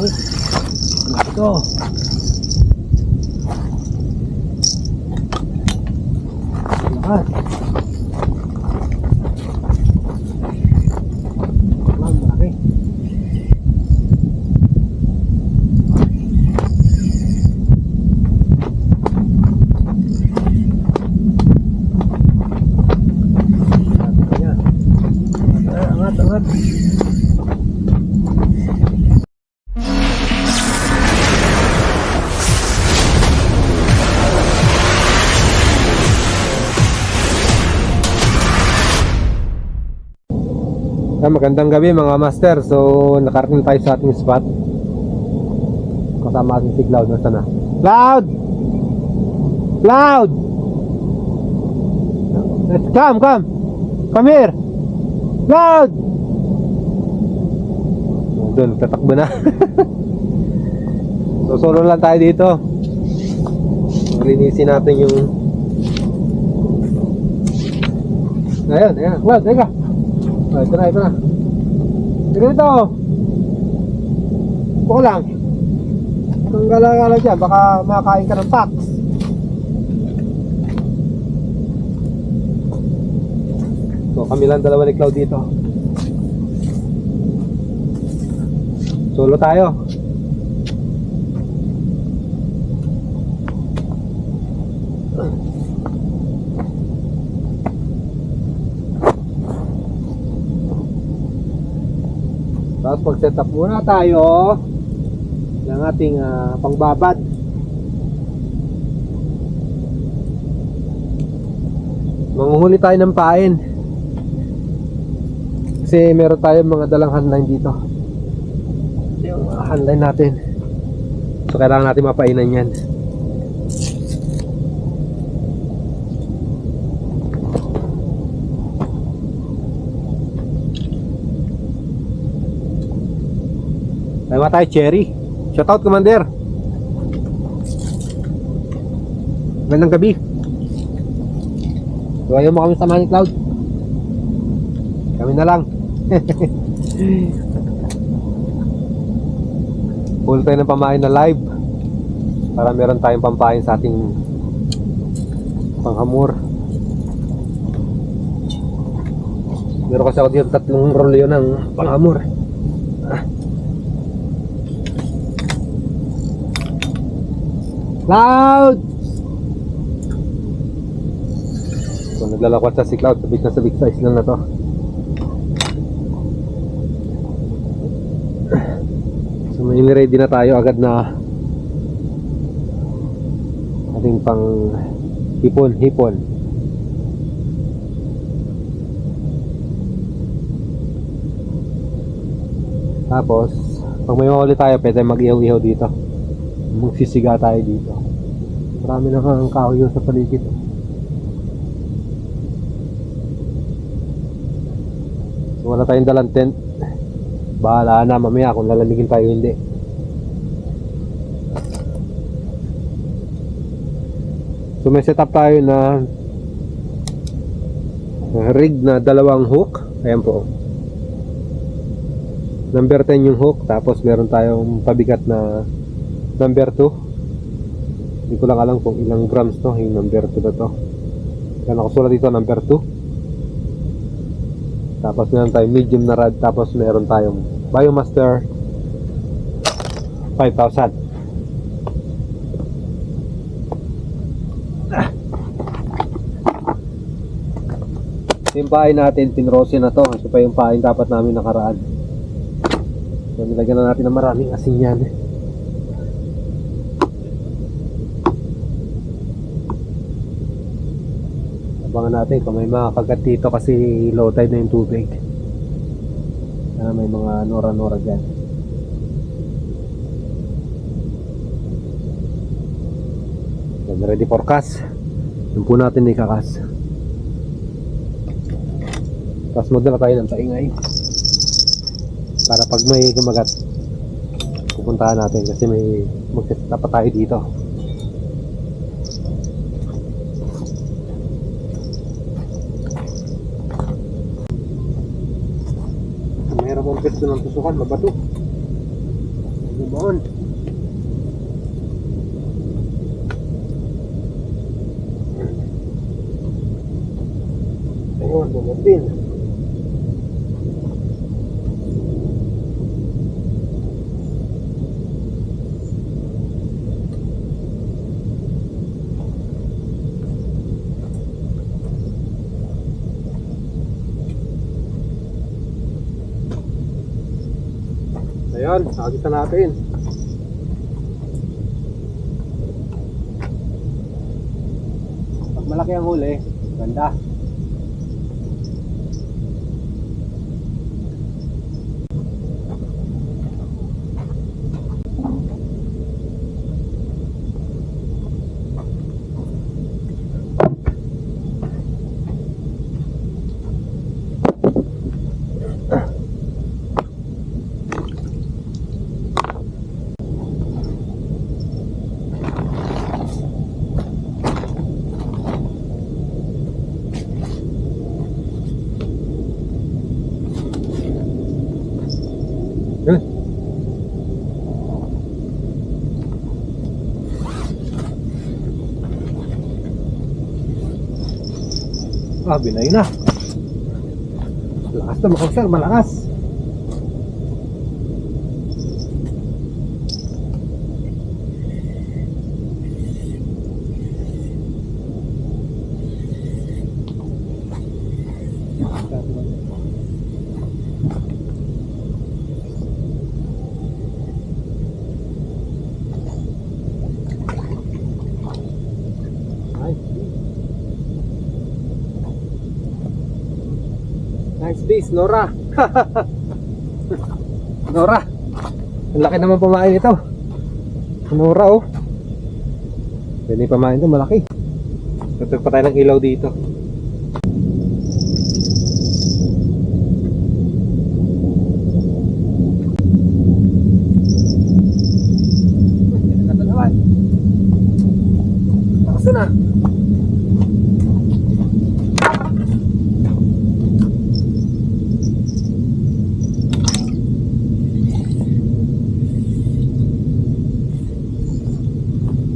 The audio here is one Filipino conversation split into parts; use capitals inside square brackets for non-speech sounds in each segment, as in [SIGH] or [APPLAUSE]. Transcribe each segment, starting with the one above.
Uy, ito. Lahat. Ah, magandang gabi mga master. So, nakarating tayo sa ating spot. Kasama si Cloud. Nasaan na? Cloud! Cloud! Come, come! Come here! Cloud! Doon, tatakbo na. [LAUGHS] so, solo lang tayo dito. Linisin natin yung... Ayun, ayun. Cloud, teka. Oh, ito na, ito na. Tignan dito. Upo ko lang. Kung gala-gala dyan, baka makakain ka ng packs. So, kami lang dalawa ni Cloud dito. Solo tayo. Tapos pag set up muna tayo ng ating ah, pangbabad. Manguhuli tayo ng pain. Kasi meron tayong mga dalang handline dito. Ito Yung mga handline natin. So kailangan natin mapainan yan. Nga tayo, Cherry. Shoutout, Commander. Magandang gabi. So, ayaw mo kami samahan ni Cloud. Kami na lang. [LAUGHS] Full tayo ng pamain na live. Para meron tayong pampain sa ating panghamur. Meron kasi ako dito tatlong rolyo ng panghamur. Cloud! So, naglalakwat sa si Cloud. Sabik na sabik sa islang na to. So, may ready na tayo agad na ating pang hipon, hipon. Tapos, pag may mahuli tayo, pwede mag-ihaw-ihaw dito magsisiga tayo dito. Marami na kang kahoy sa paligid. So, wala tayong dalang tent. Bahala na mamaya kung lalamigin tayo hindi. So may setup tayo na rig na dalawang hook. Ayan po. Number 10 yung hook tapos meron tayong pabigat na number 2 hindi ko lang alam kung ilang grams to yung number 2 na to. Kaya nakasulat dito number 2 tapos meron tayong medium na rod tapos meron tayong Biomaster 5,000 yung pain natin pinrose na to. Ito pa yung pain dapat namin nakaraan. So nilagyan na natin ng maraming asin yan Abangan natin kung may mga kagat dito kasi low tide na yung tubig. Sana may mga nora-nora dyan. Then ready for cast. Yung po natin ikakas. Tapos magdala tayo ng paingay. Para pag may kumagat, pupuntahan natin kasi may magkasita pa tayo dito. Pwesto ng tusukan, mabato. Limon. Ayun, bumabin. Nakakita natin. Pag malaki ang huli, ganda. Yun. Ah, binay na. Lakas na mga sir, malakas. Nice piece, Nora. [LAUGHS] Nora. Ang laki naman pamain ito. Nora oh. Pwede pamain ito, malaki. Tutug pa tayo ng ilaw dito. Ito naman. Lakas na.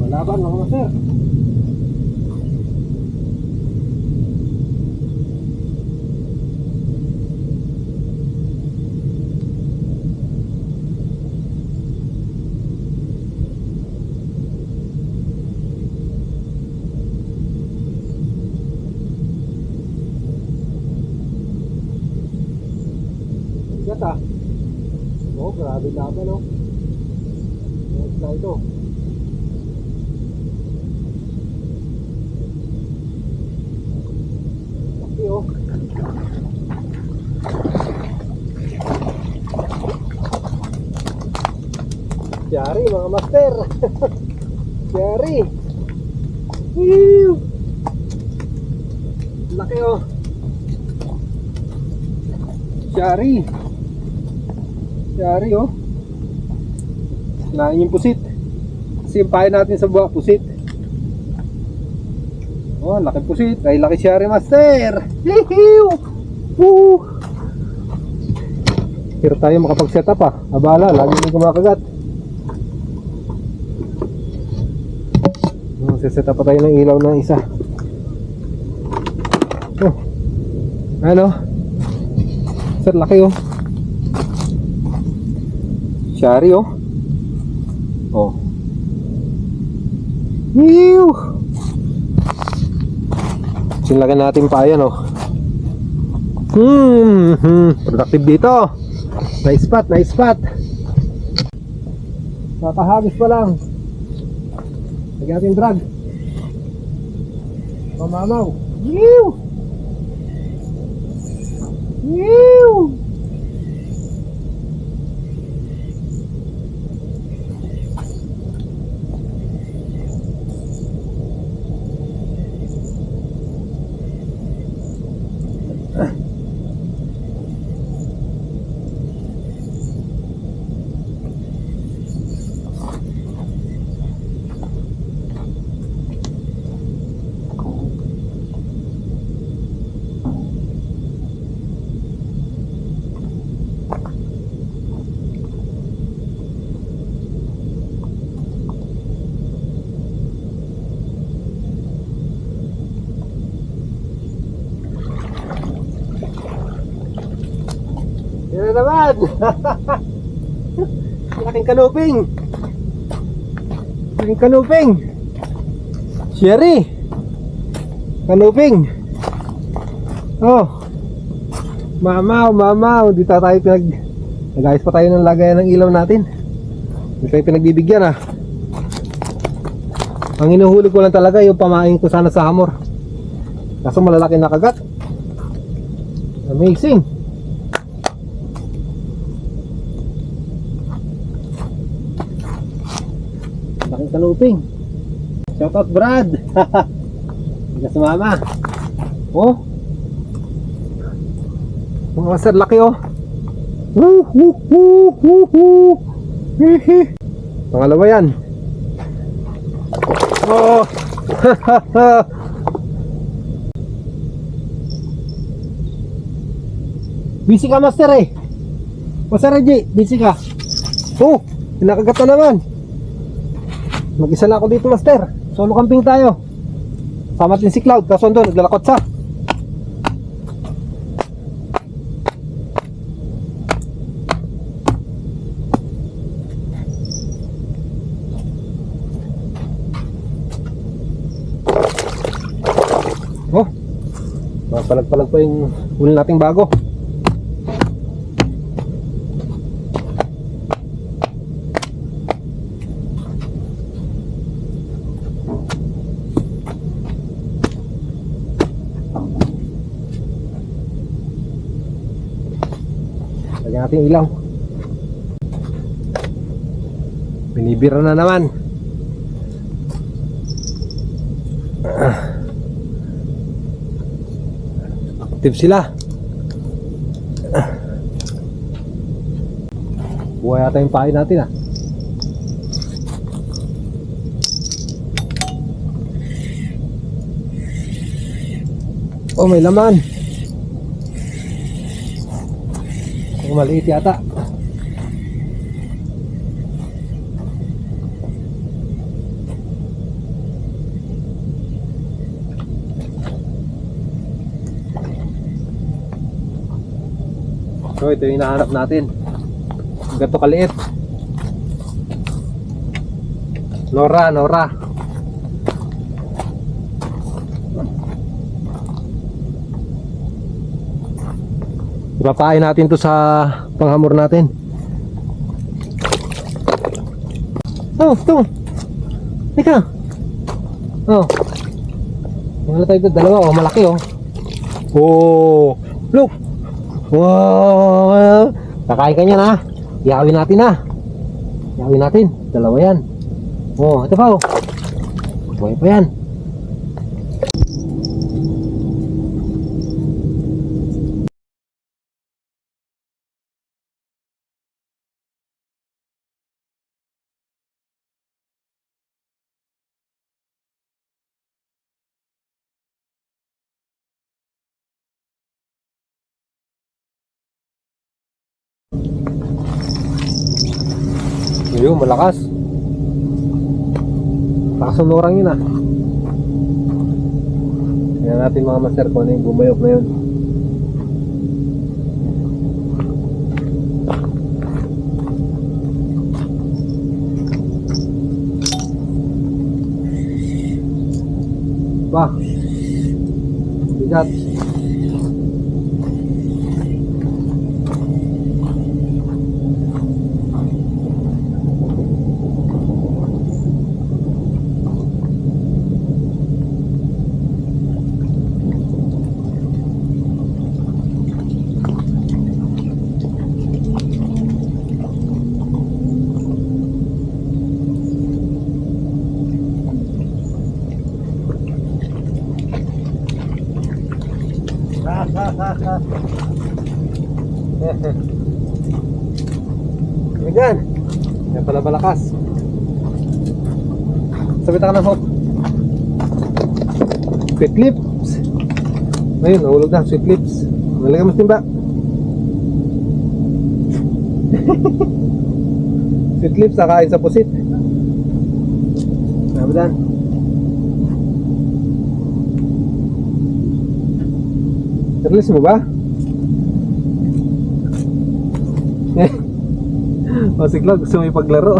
Malaban mga sir. Bigat ah. Oo, grabe laban oh. Next na ito. Laki oh. Yari mga master. [LAUGHS] Yari. Whew. Laki oh. Yari. Yari oh. Kinain yung pusit. Kasi natin sa buwa, pusit. Oh, laki pusit. Ay, laki Shari Master. Hihiw! Woo! Pero tayo makapag-set up ah. Abala, lagi mo kumakagat. Oh, set up pa tayo ng ilaw na isa. Oh. Ano? Sir, laki oh. Shari oh. Oh. Hihiw! Sinlagan natin pa yan oh. Hmm, hmm, productive dito. Nice spot, nice spot. Nakahagis pa lang. Lagyan natin drag. Mamamaw. Yew! Yew! Naman. Laking kanuping. Laking kanuping. Sherry. Kanuping. Oh. Mamaw, mamaw. Dito tayo pinag... Nag-ayos pa tayo ng lagayan ng ilaw natin. Hindi tayo pinagbibigyan ah. Ang inuhuli ko lang talaga yung pamain ko sana sa hamor. Kaso malalaki na kagat. Amazing. Laking kanuping. Shout out Brad. [LAUGHS] Hindi ka sumama. Oh. Mga sir, laki oh. Woo, woo, woo, woo, woo. Hihi. Pangalawa yan. Oh. [LAUGHS] busy ka master eh. Master Reggie, busy ka. Oh, pinakagat na naman. Mag-isa na ako dito master. Solo camping tayo. Sama din si Cloud, kaso doon, naglalakot sa. Oh, mapalag-palag pa yung huli nating bago. Yung ilaw. Binibira na naman. Active sila. Buhay yata yung pain natin ah. Oh, may laman. Maliit yata. So ito yung hinahanap natin. Ganito kaliit. Nora, Nora. Ipapain natin to sa panghamor natin. Oh, ito. Teka. Oh. Wala tayo dito. Dalawa. Oh, malaki oh. Oh. Look. Wow! Kakain ka niyan ha. Iawin natin ha. Iawin natin. Dalawa yan. Oh, ito pa oh. Buhay pa yan. Lakas ng norang yun ah. Tingnan natin mga master kung ano yung bumayok na yun. Bah. Bigat. Yan. Yan pala malakas. Sabit ka ng hook. Sweet lips. Ayun, nahulog na. Sweet lips. Nalagay mo timba. [LAUGHS] Sweet lips, nakain sa pusit. Sabi dan. Release mo ba? o si Cloud gusto mo ipaglaro.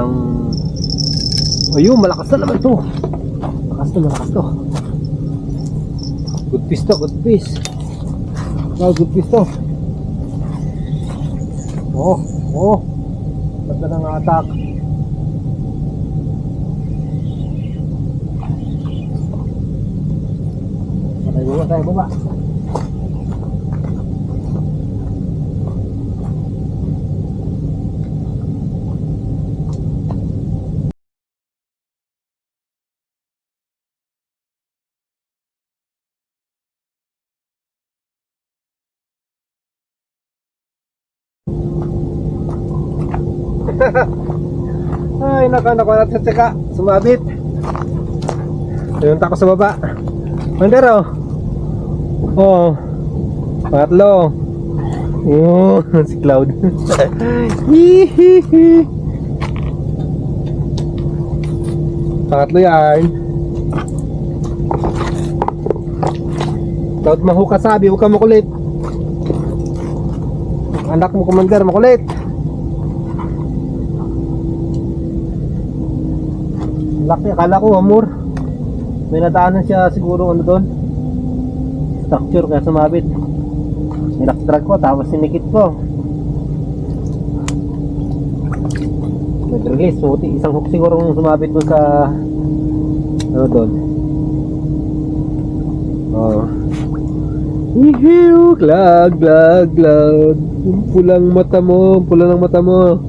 Ang Ayun, malakas na naman to. Malakas to, malakas to. Good fish to, good fish. Wow, good fish to. Oh, oh. Ganda ng attack. Tayo baba, tayo baba. [LAUGHS] Ay, naka, naka, tsaka, sumabit. Pinunta ko sa baba. Mandero. Oh. Patlo. Oh, [LAUGHS] si Cloud. [LAUGHS] Pangatlo yan. Cloud mahuka sabi, huwag ka makulit. Anak mo, commander, makulit. Laki, akala ko amor. May nadaanan siya siguro ano doon. Structure kaya sumabit. Nilak-drag ko tapos sinikit ko. Nag-release, buti isang hook siguro yung sumabit doon sa ano doon. Oh. Ihiw, glag, glag, glag. Pulang mata mo, pula ng mata mo.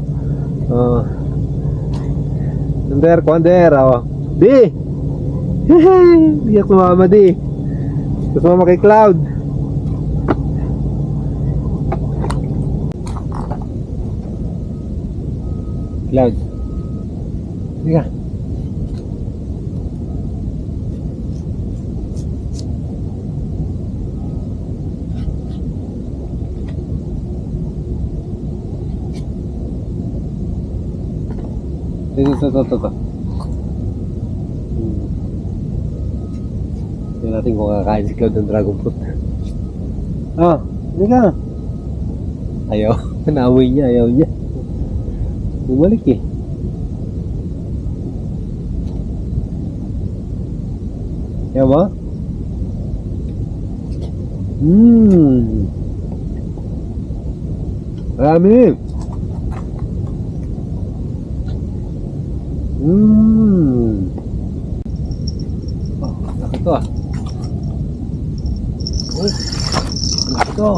Oh. Kunder, kunder, oh. Di! Di ako sumama, di. Gusto mo kay Cloud. Cloud. Di ka. Ito, ito, ito, ito. Hmm. Tingnan natin kung kakain si Cloud ng dragon fruit. Ah, hindi ka. Ayaw. [LAUGHS] Naamoy niya, ayaw niya. Bumalik eh. Ayaw mo? Mmm. Marami. Mmm. Oh, laki to ah. Oh, laki to.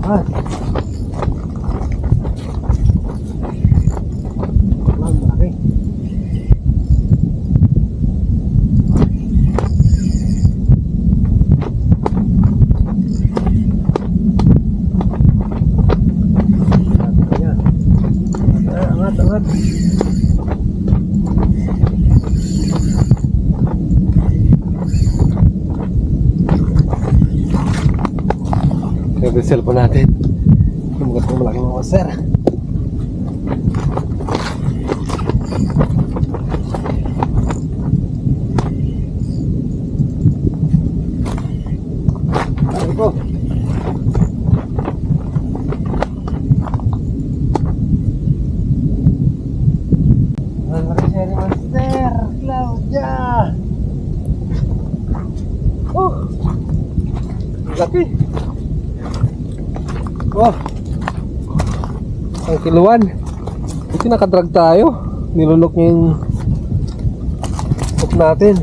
Lakas. Lang, laki. Laki pa niya. Angat, angat, angat. Ito yung cellphone natin. Lumagat ng malaking mga sir. Claudia! Ang laki! Oh. Ang kiluan. Ito nakadrag tayo. Nilunok niya yung hook natin.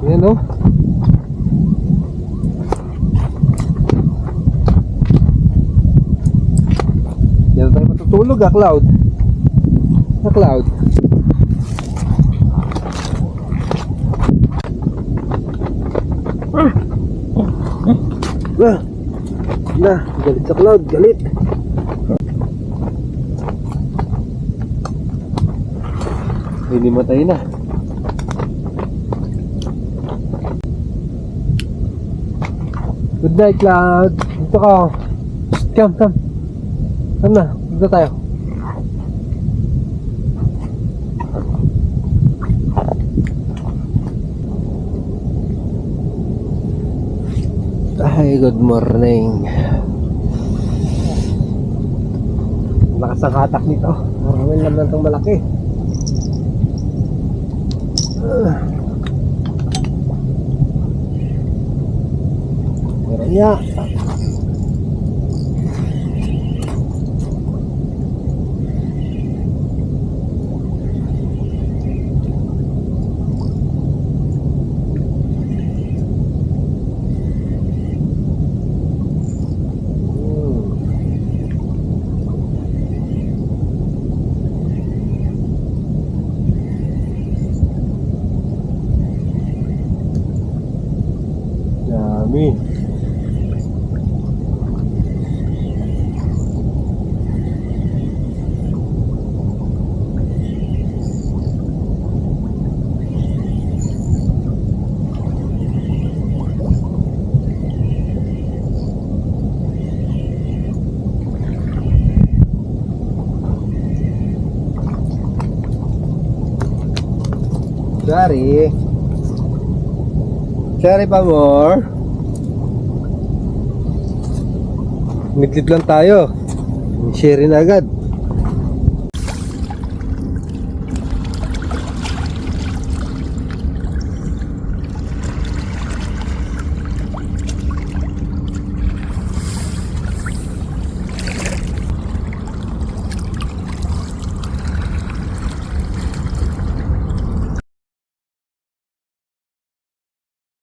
Yan oh. Yan tayo matutulog ah, Cloud. Na Cloud. Ah. Na, galit sa cloud, galit. Hindi matay na. Good night, Cloud. Dito ka. oh. Come, come. Come na. Dito tayo. Ay, good morning. Lakas ang nito. Maraming naman itong malaki. Ah. Meron niya. Hmm. Dami. Sorry. Sorry pa more. Midlip lang tayo. Share na agad.